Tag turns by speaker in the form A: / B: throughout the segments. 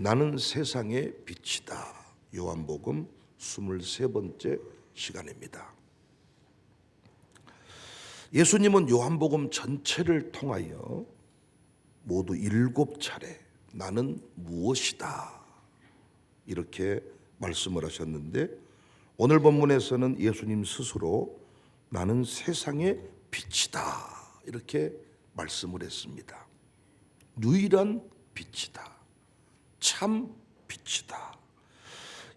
A: 나는 세상의 빛이다. 요한복음 23번째 시간입니다. 예수님은 요한복음 전체를 통하여 모두 일곱 차례 나는 무엇이다. 이렇게 말씀을 하셨는데 오늘 본문에서는 예수님 스스로 나는 세상의 빛이다. 이렇게 말씀을 했습니다. 유일한 빛이다. 참 빛이다.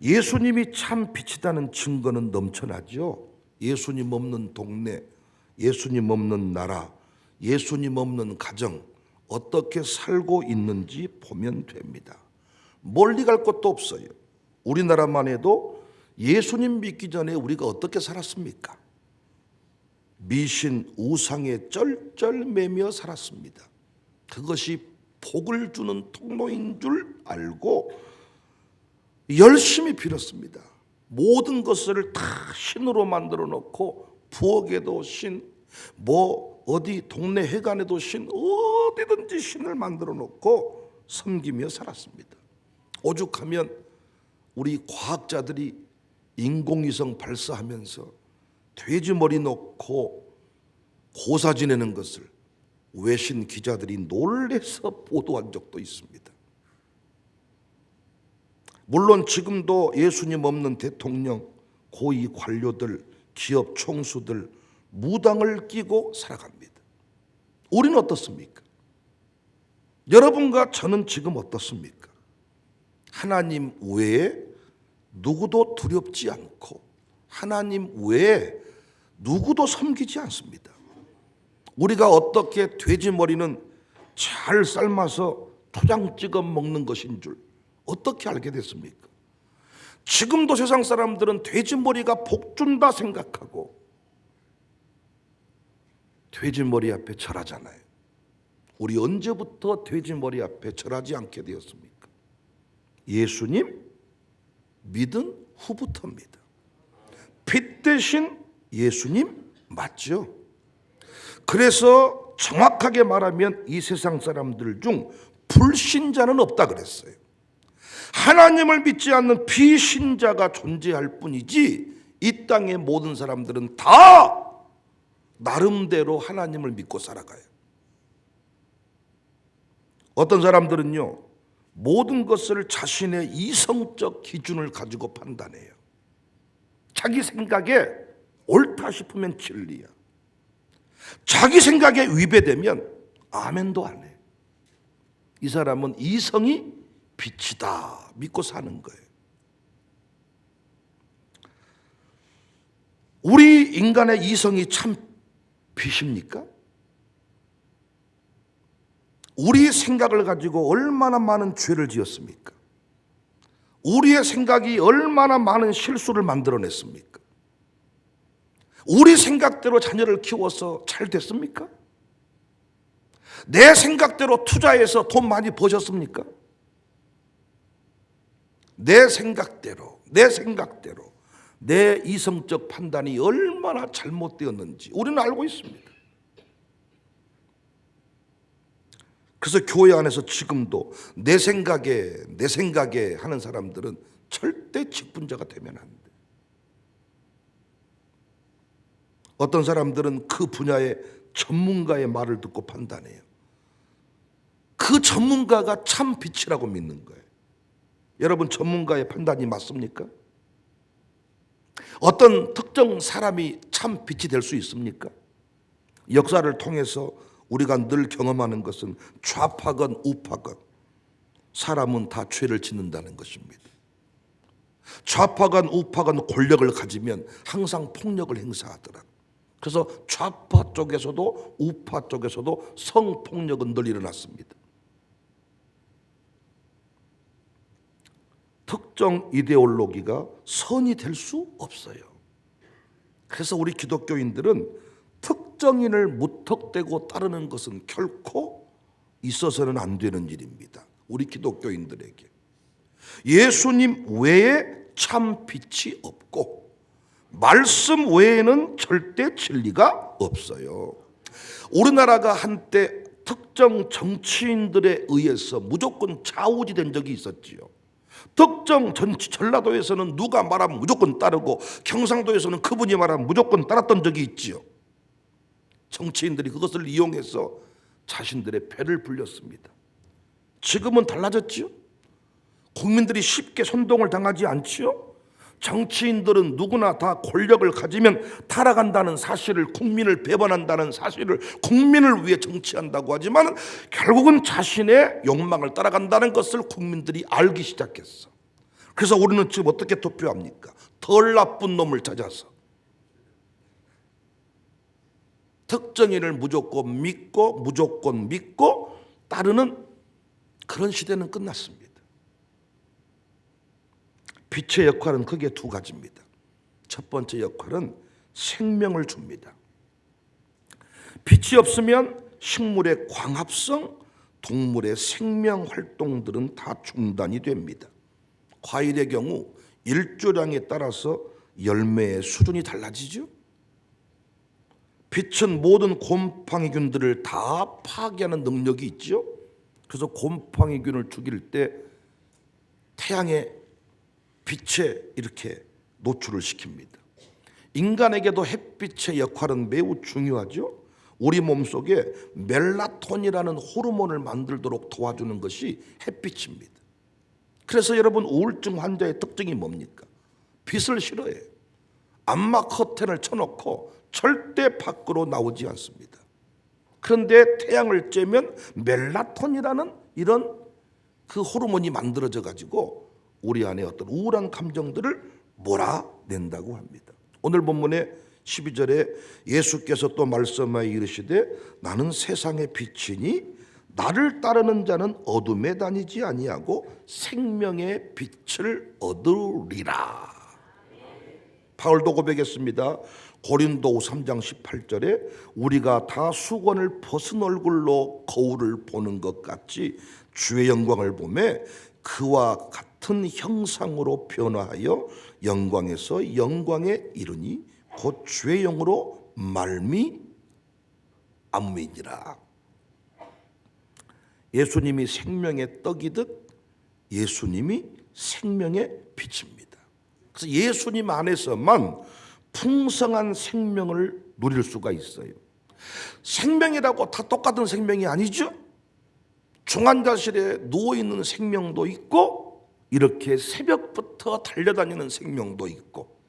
A: 예수님이 참 빛이다는 증거는 넘쳐나죠. 예수님 없는 동네, 예수님 없는 나라, 예수님 없는 가정, 어떻게 살고 있는지 보면 됩니다. 멀리 갈 것도 없어요. 우리나라만 해도 예수님 믿기 전에 우리가 어떻게 살았습니까? 미신 우상에 쩔쩔매며 살았습니다. 그것이 복을 주는 통로인 줄 알고 열심히 빌었습니다. 모든 것을 다 신으로 만들어 놓고 부엌에도 신, 뭐 어디 동네 해관에도 신, 어디든지 신을 만들어 놓고 섬기며 살았습니다. 오죽하면 우리 과학자들이 인공위성 발사하면서 돼지 머리 놓고 고사 지내는 것을 외신 기자들이 놀래서 보도한 적도 있습니다. 물론 지금도 예수님 없는 대통령, 고위 관료들, 기업 총수들 무당을 끼고 살아갑니다. 우리는 어떻습니까? 여러분과 저는 지금 어떻습니까? 하나님 외에 누구도 두렵지 않고 하나님 외에 누구도 섬기지 않습니다. 우리가 어떻게 돼지 머리는 잘 삶아서 초장 찍어 먹는 것인 줄 어떻게 알게 됐습니까? 지금도 세상 사람들은 돼지 머리가 복준다 생각하고 돼지 머리 앞에 절하잖아요. 우리 언제부터 돼지 머리 앞에 절하지 않게 되었습니까? 예수님 믿은 후부터입니다. 빛 대신 예수님 맞죠? 그래서 정확하게 말하면 이 세상 사람들 중 불신자는 없다 그랬어요. 하나님을 믿지 않는 비신자가 존재할 뿐이지 이 땅의 모든 사람들은 다 나름대로 하나님을 믿고 살아가요. 어떤 사람들은요, 모든 것을 자신의 이성적 기준을 가지고 판단해요. 자기 생각에 옳다 싶으면 진리야. 자기 생각에 위배되면 아멘도 안 해. 이 사람은 이성이 빛이다 믿고 사는 거예요. 우리 인간의 이성이 참 빛입니까? 우리 생각을 가지고 얼마나 많은 죄를 지었습니까? 우리의 생각이 얼마나 많은 실수를 만들어냈습니까? 우리 생각대로 자녀를 키워서 잘 됐습니까? 내 생각대로 투자해서 돈 많이 버셨습니까? 내 생각대로, 내 생각대로, 내 이성적 판단이 얼마나 잘못되었는지 우리는 알고 있습니다. 그래서 교회 안에서 지금도 내 생각에, 내 생각에 하는 사람들은 절대 직분자가 되면 안 돼. 어떤 사람들은 그 분야의 전문가의 말을 듣고 판단해요. 그 전문가가 참 빛이라고 믿는 거예요. 여러분 전문가의 판단이 맞습니까? 어떤 특정 사람이 참 빛이 될 수 있습니까? 역사를 통해서 우리가 늘 경험하는 것은 좌파건 우파건 사람은 다 죄를 짓는다는 것입니다. 좌파건 우파건 권력을 가지면 항상 폭력을 행사하더라. 그래서 좌파 쪽에서도 우파 쪽에서도 성폭력은 늘 일어났습니다. 특정 이데올로기가 선이 될 수 없어요. 그래서 우리 기독교인들은 특정인을 무턱대고 따르는 것은 결코 있어서는 안 되는 일입니다. 우리 기독교인들에게. 예수님 외에 참 빛이 없고 말씀 외에는 절대 진리가 없어요. 우리나라가 한때 특정 정치인들에 의해서 무조건 좌우지된 적이 있었지요. 특정 정치 전라도에서는 누가 말하면 무조건 따르고 경상도에서는 그분이 말하면 무조건 따랐던 적이 있지요. 정치인들이 그것을 이용해서 자신들의 패를 불렸습니다. 지금은 달라졌지요. 국민들이 쉽게 선동을 당하지 않지요. 정치인들은 누구나 다 권력을 가지면 타락한다는 사실을 국민을 배반한다는 사실을 국민을 위해 정치한다고 하지만 결국은 자신의 욕망을 따라간다는 것을 국민들이 알기 시작했어. 그래서 우리는 지금 어떻게 투표합니까? 덜 나쁜 놈을 찾아서 특정인을 무조건 믿고 무조건 믿고 따르는 그런 시대는 끝났습니다. 빛의 역할은 크게 두 가지입니다. 첫 번째 역할은 생명을 줍니다. 빛이 없으면 식물의 광합성, 동물의 생명 활동들은 다 중단이 됩니다. 과일의 경우 일조량에 따라서 열매의 수준이 달라지죠. 빛은 모든 곰팡이균들을 다 파괴하는 능력이 있죠. 그래서 곰팡이균을 죽일 때 태양의 빛에 이렇게 노출을 시킵니다. 인간에게도 햇빛의 역할은 매우 중요하죠. 우리 몸속에 멜라톤이라는 호르몬을 만들도록 도와주는 것이 햇빛입니다. 그래서 여러분 우울증 환자의 특징이 뭡니까? 빛을 싫어해요. 암막 커튼을 쳐놓고 절대 밖으로 나오지 않습니다. 그런데 태양을 쬐면 멜라톤이라는 이런 그 호르몬이 만들어져 가지고 우리 안에 어떤 우울한 감정들을 몰아낸다고 합니다. 오늘 본문의 12절에 예수께서 또 말씀하여 이르시되 나는 세상의 빛이니 나를 따르는 자는 어둠에 다니지 아니하고 생명의 빛을 얻으리라. 바울도 고백했습니다. 고린도 3장 18절에 우리가 다 수건을 벗은 얼굴로 거울을 보는 것 같이 주의 영광을 보매 그와 같 은 형상으로 변화하여 영광에서 영광에 이르니 곧 주의 영으로 말미 암미니라. 예수님이 생명의 떡이듯 예수님이 생명의 빛입니다. 그래서 예수님 안에서만 풍성한 생명을 누릴 수가 있어요. 생명이라고 다 똑같은 생명이 아니죠. 중환자실에 누워 있는 생명도 있고 이렇게 새벽부터 달려다니는 생명도 있고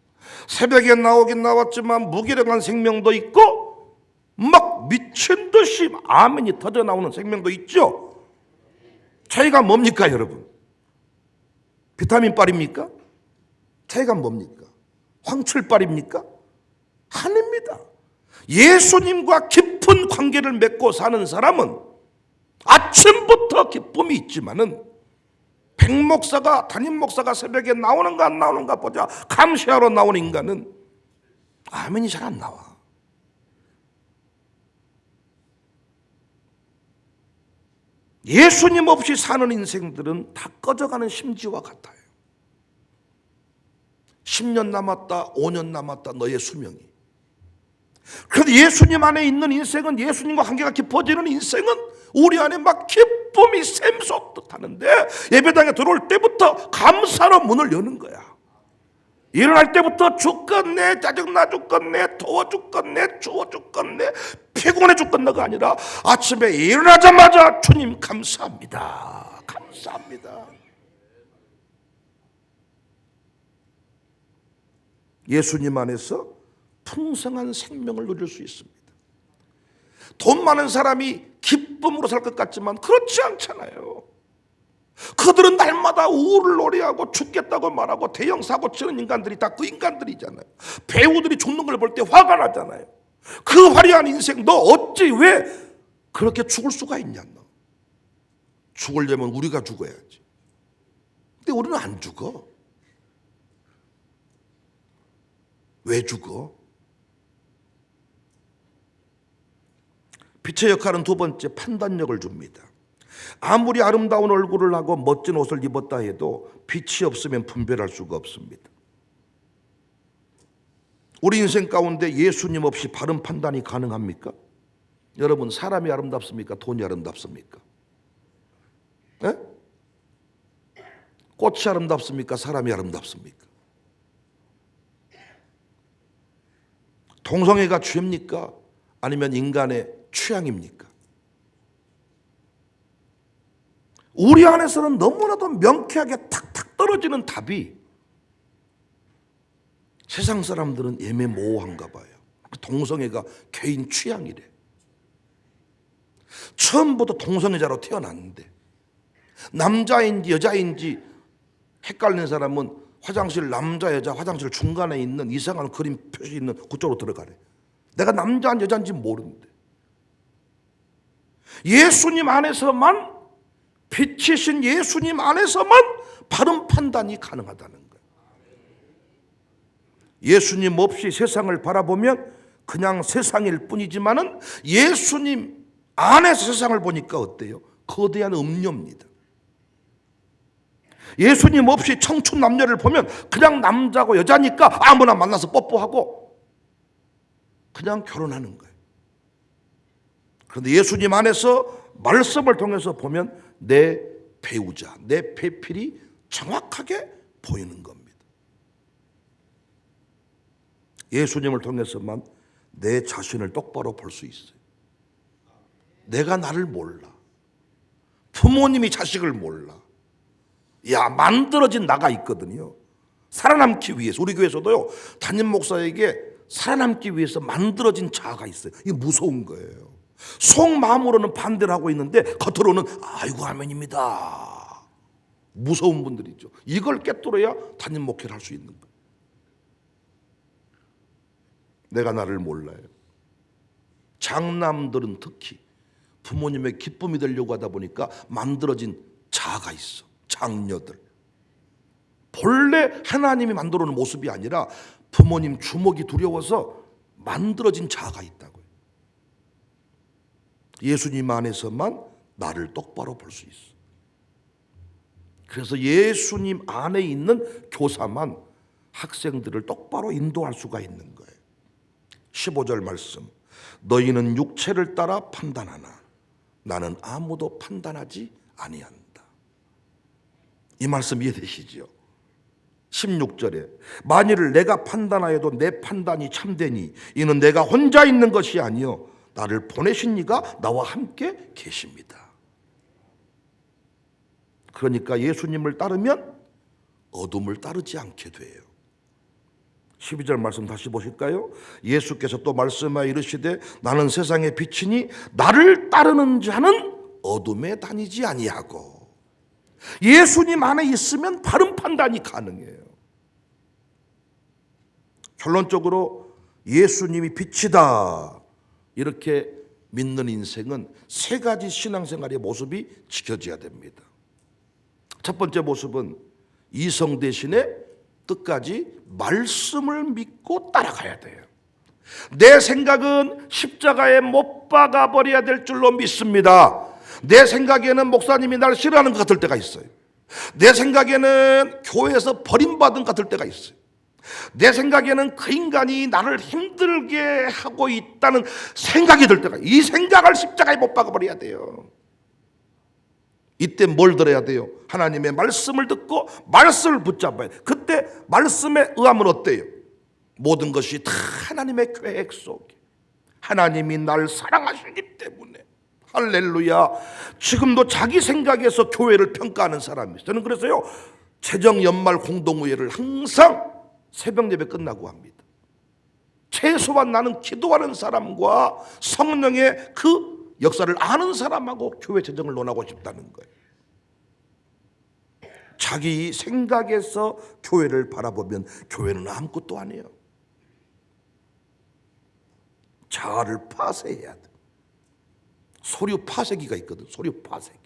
A: 새벽에 나오긴 나왔지만 무기력한 생명도 있고 막 미친 듯이 아멘이 터져 나오는 생명도 있죠. 차이가 뭡니까, 여러분? 비타민 빨입니까? 차이가 뭡니까? 황철빨입니까? 아닙니다. 예수님과 깊은 관계를 맺고 사는 사람은 아침부터 기쁨이 있지만은 백목사가 담임 목사가 새벽에 나오는가 안 나오는가 보자 감시하러 나오는 인간은 아멘이 잘 안 나와. 예수님 없이 사는 인생들은 다 꺼져가는 심지와 같아요. 10년 남았다, 5년 남았다, 너의 수명이. 그런데 예수님 안에 있는 인생은 예수님과 관계가 깊어지는 인생은 우리 안에 막 기쁨이 샘솟듯 하는데 예배당에 들어올 때부터 감사로 문을 여는 거야. 일어날 때부터 죽겠네, 짜증나 죽겠네, 더워 죽겠네, 추워 죽겠네, 피곤해 죽겠네가 아니라 아침에 일어나자마자 주님 감사합니다. 감사합니다. 예수님 안에서 풍성한 생명을 누릴 수 있습니다. 돈 많은 사람이 기쁨으로 살 것 같지만 그렇지 않잖아요. 그들은 날마다 우울을 노래하고 죽겠다고 말하고 대형 사고 치는 인간들이 다 그 인간들이잖아요. 배우들이 죽는 걸 볼 때 화가 나잖아요. 그 화려한 인생 너 어찌 왜 그렇게 죽을 수가 있냐 너. 죽으려면 우리가 죽어야지. 근데 우리는 안 죽어. 왜 죽어? 빛의 역할은 두 번째 판단력을 줍니다. 아무리 아름다운 얼굴을 하고 멋진 옷을 입었다 해도 빛이 없으면 분별할 수가 없습니다. 우리 인생 가운데 예수님 없이 바른 판단이 가능합니까? 여러분 사람이 아름답습니까? 돈이 아름답습니까? 예? 꽃이 아름답습니까? 사람이 아름답습니까? 동성애가 죄입니까? 아니면 인간의 취향입니까? 우리 안에서는 너무나도 명쾌하게 탁탁 떨어지는 답이 세상 사람들은 예매모호한가 봐요. 동성애가 개인 취향이래. 처음부터 동성애자로 태어났는데 남자인지 여자인지 헷갈리는 사람은 화장실 남자 여자 화장실 중간에 있는 이상한 그림 표시 있는 그쪽으로 들어가래. 내가 남자인지 여자인지 모르는데 예수님 안에서만 빛이신 예수님 안에서만 바른 판단이 가능하다는 거예요. 예수님 없이 세상을 바라보면 그냥 세상일 뿐이지만은 예수님 안에서 세상을 보니까 어때요? 거대한 음료입니다. 예수님 없이 청춘 남녀를 보면 그냥 남자고 여자니까 아무나 만나서 뽀뽀하고 그냥 결혼하는 거예요. 그런데 예수님 안에서 말씀을 통해서 보면 내 배우자, 내 배필이 정확하게 보이는 겁니다. 예수님을 통해서만 내 자신을 똑바로 볼 수 있어요. 내가 나를 몰라. 부모님이 자식을 몰라. 야, 만들어진 나가 있거든요. 살아남기 위해서. 우리 교회에서도요, 담임 목사에게 살아남기 위해서 만들어진 자아가 있어요. 이게 무서운 거예요. 속마음으로는 반대를 하고 있는데 겉으로는 아이고 아멘입니다. 무서운 분들이죠. 이걸 깨뚫어야 담임 목회를 할 수 있는 거예요. 내가 나를 몰라요. 장남들은 특히 부모님의 기쁨이 되려고 하다 보니까 만들어진 자아가 있어. 장녀들. 본래 하나님이 만들어 놓은 모습이 아니라 부모님 주먹이 두려워서 만들어진 자아가 있다고요. 예수님 안에서만 나를 똑바로 볼 수 있어. 그래서 예수님 안에 있는 교사만 학생들을 똑바로 인도할 수가 있는 거예요. 15절 말씀. 너희는 육체를 따라 판단하나 나는 아무도 판단하지 아니한다. 이 말씀 이해되시죠? 16절에 만일을 내가 판단하여도 내 판단이 참되니 이는 내가 혼자 있는 것이 아니요 나를 보내신 이가 나와 함께 계십니다. 그러니까 예수님을 따르면 어둠을 따르지 않게 돼요. 12절 말씀 다시 보실까요? 예수께서 또 말씀하여 이르시되 나는 세상의 빛이니 나를 따르는 자는 어둠에 다니지 아니하고 예수님 안에 있으면 바른 판단이 가능해요. 결론적으로 예수님이 빛이다. 이렇게 믿는 인생은 세 가지 신앙생활의 모습이 지켜져야 됩니다. 첫 번째 모습은 이성 대신에 끝까지 말씀을 믿고 따라가야 돼요. 내 생각은 십자가에 못 박아 버려야 될 줄로 믿습니다. 내 생각에는 목사님이 날 싫어하는 것 같을 때가 있어요. 내 생각에는 교회에서 버림받은 것 같을 때가 있어요. 내 생각에는 그 인간이 나를 힘들게 하고 있다는 생각이 들 때가 이 생각을 십자가에 못 박아 버려야 돼요. 이때 뭘 들어야 돼요? 하나님의 말씀을 듣고 말씀을 붙잡아야 돼. 그때 말씀에 의하면 어때요? 모든 것이 다 하나님의 계획 속에 하나님이 날 사랑하시기 때문에 할렐루야. 지금도 자기 생각에서 교회를 평가하는 사람이 있어요. 저는 그래서요. 최정 연말 공동회의를 항상 새벽 예배 끝나고 합니다. 최소한 나는 기도하는 사람과 성령의 그 역사를 아는 사람하고 교회 재정을 논하고 싶다는 거예요. 자기 생각에서 교회를 바라보면 교회는 아무것도 아니에요. 자아를 파쇄해야 돼. 소류 파쇄기가 있거든. 소류 파쇄기.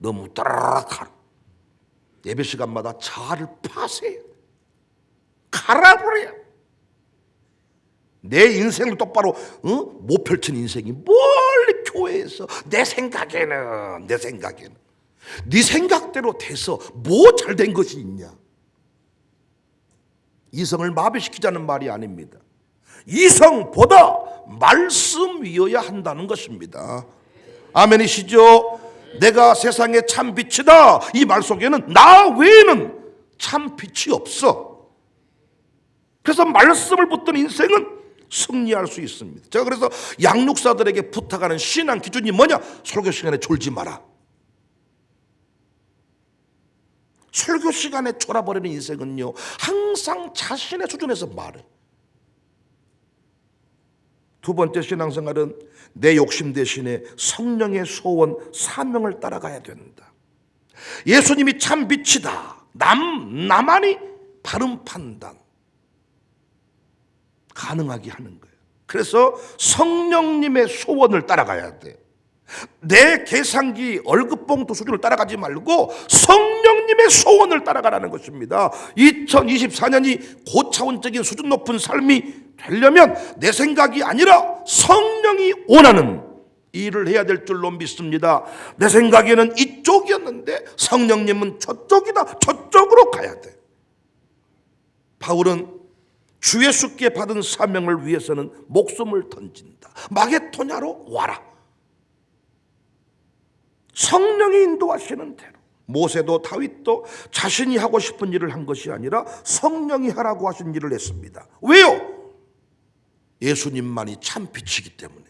A: 너무 따라락 예배 시간마다 자아를 파쇄해. 갈아버려. 내 인생을 똑바로 어? 못 펼친 인생이 멀리 교회에서 내 생각에는 내 생각에는 네 생각대로 돼서 뭐 잘 된 것이 있냐? 이성을 마비시키자는 말이 아닙니다. 이성보다 말씀이어야 한다는 것입니다. 아멘이시죠? 내가 세상의 참 빛이다. 이 말 속에는 나 외에는 참 빛이 없어. 그래서 말씀을 붙든 인생은 승리할 수 있습니다. 제가 그래서 양육사들에게 부탁하는 신앙 기준이 뭐냐? 설교 시간에 졸지 마라. 설교 시간에 졸아버리는 인생은요, 항상 자신의 수준에서 말해. 두 번째 신앙생활은 내 욕심 대신에 성령의 소원, 사명을 따라가야 된다. 예수님이 참 빛이다. 남, 나만이 바른 판단. 가능하게 하는 거예요. 그래서 성령님의 소원을 따라가야 돼. 내 계산기 월급봉투 수준을 따라가지 말고 성령님의 소원을 따라가라는 것입니다. 2024년이 고차원적인 수준 높은 삶이 되려면 내 생각이 아니라 성령이 원하는 일을 해야 될 줄로 믿습니다. 내 생각에는 이쪽이었는데 성령님은 저쪽이다. 저쪽으로 가야 돼. 바울은 주 예수께 받은 사명을 위해서는 목숨을 던진다. 마게토냐로 와라. 성령이 인도하시는 대로. 모세도 다윗도 자신이 하고 싶은 일을 한 것이 아니라 성령이 하라고 하신 일을 했습니다. 왜요? 예수님만이 참 빛이기 때문에.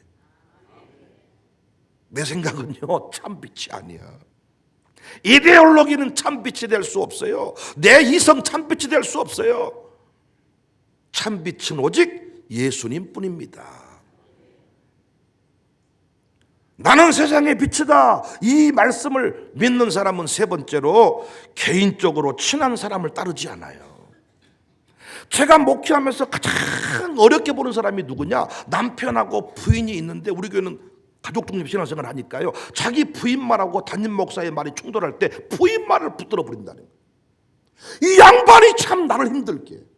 A: 내 생각은요, 참 빛이 아니야. 이데올로기는 참 빛이 될 수 없어요. 내 이성 참 빛이 될 수 없어요. 참 빛은 오직 예수님 뿐입니다. 나는 세상의 빛이다. 이 말씀을 믿는 사람은 세 번째로 개인적으로 친한 사람을 따르지 않아요. 제가 목회하면서 가장 어렵게 보는 사람이 누구냐? 남편하고 부인이 있는데 우리 교회는 가족 독립 신앙생활 하니까요. 자기 부인 말하고 담임 목사의 말이 충돌할 때 부인 말을 붙들어 버린다는 거예요. 이 양반이 참 나를 힘들게.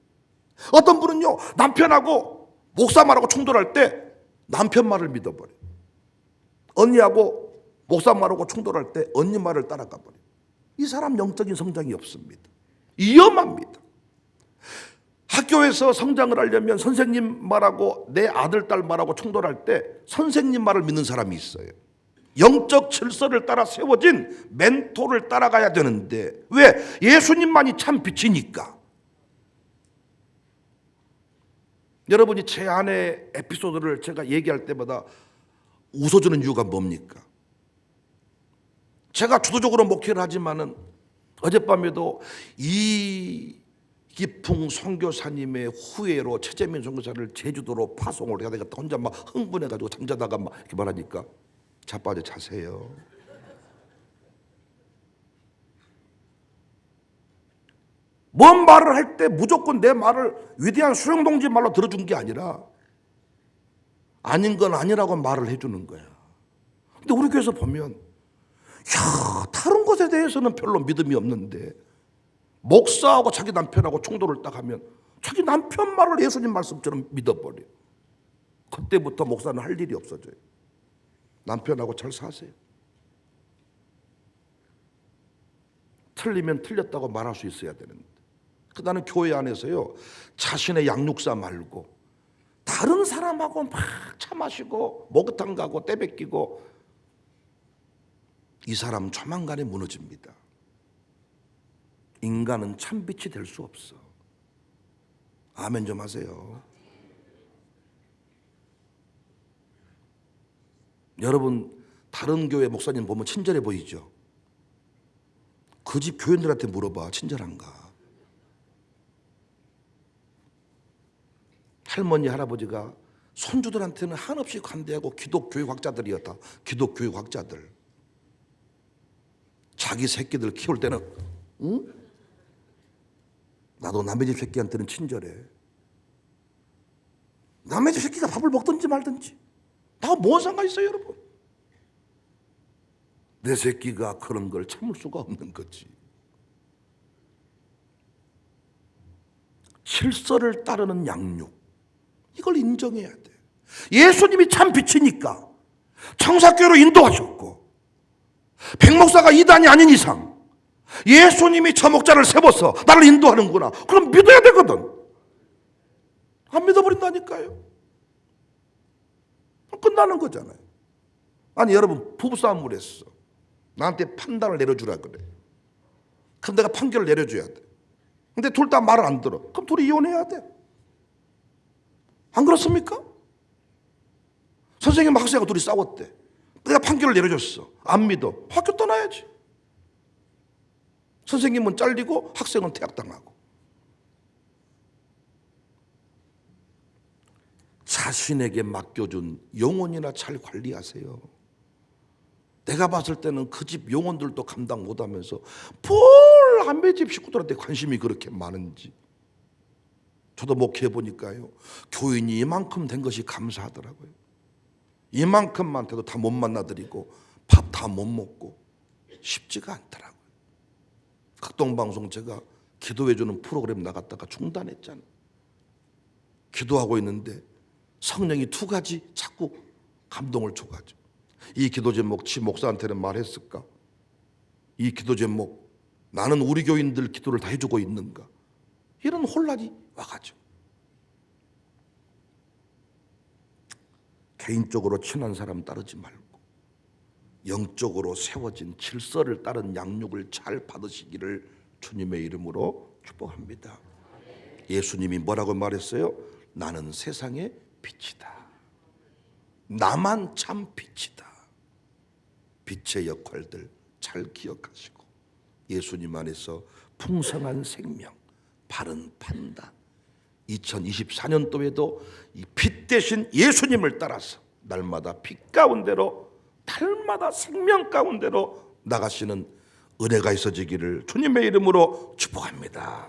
A: 어떤 분은요 남편하고 목사 말하고 충돌할 때 남편 말을 믿어버려. 요 언니하고 목사 말하고 충돌할 때 언니 말을 따라가 버려. 요이 사람 영적인 성장이 없습니다. 위험합니다. 학교에서 성장을 하려면 선생님 말하고 내 아들 딸 말하고 충돌할 때 선생님 말을 믿는 사람이 있어요. 영적 질서를 따라 세워진 멘토를 따라가야 되는데 왜 예수님만이 참 빛이니까 여러분이 제 아내 에피소드를 제가 얘기할 때마다 웃어주는 이유가 뭡니까? 제가 주도적으로 목회를 하지만은 어젯밤에도 이 기풍 선교사님의 후예로 최재민 선교사를 제주도로 파송을 해야 되겠다. 혼자 막 흥분해가지고 잠자다가 막 이렇게 말하니까 자빠져 자세요. 뭔 말을 할 때 무조건 내 말을 위대한 수령동지 말로 들어준 게 아니라 아닌 건 아니라고 말을 해주는 거야. 근데 우리 교회에서 보면, 야, 다른 것에 대해서는 별로 믿음이 없는데, 목사하고 자기 남편하고 충돌을 딱 하면, 자기 남편 말을 예수님 말씀처럼 믿어버려. 그때부터 목사는 할 일이 없어져요. 남편하고 잘 사세요. 틀리면 틀렸다고 말할 수 있어야 되는데. 그 나는 교회 안에서요, 자신의 양육사 말고, 다른 사람하고 막 차 마시고 목욕탕 가고 때 뱉기고 이 사람 조만간에 무너집니다. 인간은 참빛이 될 수 없어. 아멘 좀 하세요. 여러분 다른 교회 목사님 보면 친절해 보이죠? 그 집 교인들한테 물어봐 친절한가? 할머니 할아버지가 손주들한테는 한없이 관대하고 기독교육학자들이었다. 기독교육학자들. 자기 새끼들 키울 때는 응? 나도 남의 집 새끼한테는 친절해. 남의 집 새끼가 밥을 먹든지 말든지 나가 뭔 상관 있어요, 여러분? 내 새끼가 그런 걸 참을 수가 없는 거지. 실서를 따르는 양육. 이걸 인정해야 돼. 예수님이 참 빛이니까 청사교로 인도하셨고 백목사가 이단이 아닌 이상 예수님이 저 목자를 세워서 나를 인도하는구나. 그럼 믿어야 되거든. 안 믿어버린다니까요. 끝나는 거잖아요. 아니 여러분 부부싸움을 했어. 나한테 판단을 내려주라 그래. 그럼 내가 판결을 내려줘야 돼. 근데 둘 다 말을 안 들어. 그럼 둘이 이혼해야 돼. 안 그렇습니까? 선생님 학생하고 둘이 싸웠대. 내가 판결을 내려줬어. 안 믿어. 학교 떠나야지. 선생님은 잘리고 학생은 퇴학당하고. 자신에게 맡겨준 영혼이나 잘 관리하세요. 내가 봤을 때는 그 집 영혼들도 감당 못하면서 뭘 남의 집 식구들한테 관심이 그렇게 많은지 저도 목회해 보니까요 교인이 이만큼 된 것이 감사하더라고요. 이만큼만 돼도 다 못 만나드리고 밥 다 못 먹고 쉽지가 않더라고요. 극동방송 제가 기도해주는 프로그램 나갔다가 중단했잖아요. 기도하고 있는데 성령이 두 가지 자꾸 감동을 줘가지고 이 기도 제목 지 목사한테는 말했을까? 이 기도 제목 나는 우리 교인들 기도를 다 해주고 있는가? 이런 혼란이 와가지고 개인적으로 친한 사람 따르지 말고 영적으로 세워진 질서를 따른 양육을 잘 받으시기를 주님의 이름으로 축복합니다. 예수님이 뭐라고 말했어요? 나는 세상의 빛이다. 나만 참 빛이다. 빛의 역할들 잘 기억하시고 예수님 안에서 풍성한 생명, 바른 판단. 2024년도에도 이빛 대신 예수님을 따라서 날마다 빛 가운데로 달마다 생명 가운데로 나가시는 은혜가 있어지기를 주님의 이름으로 축복합니다.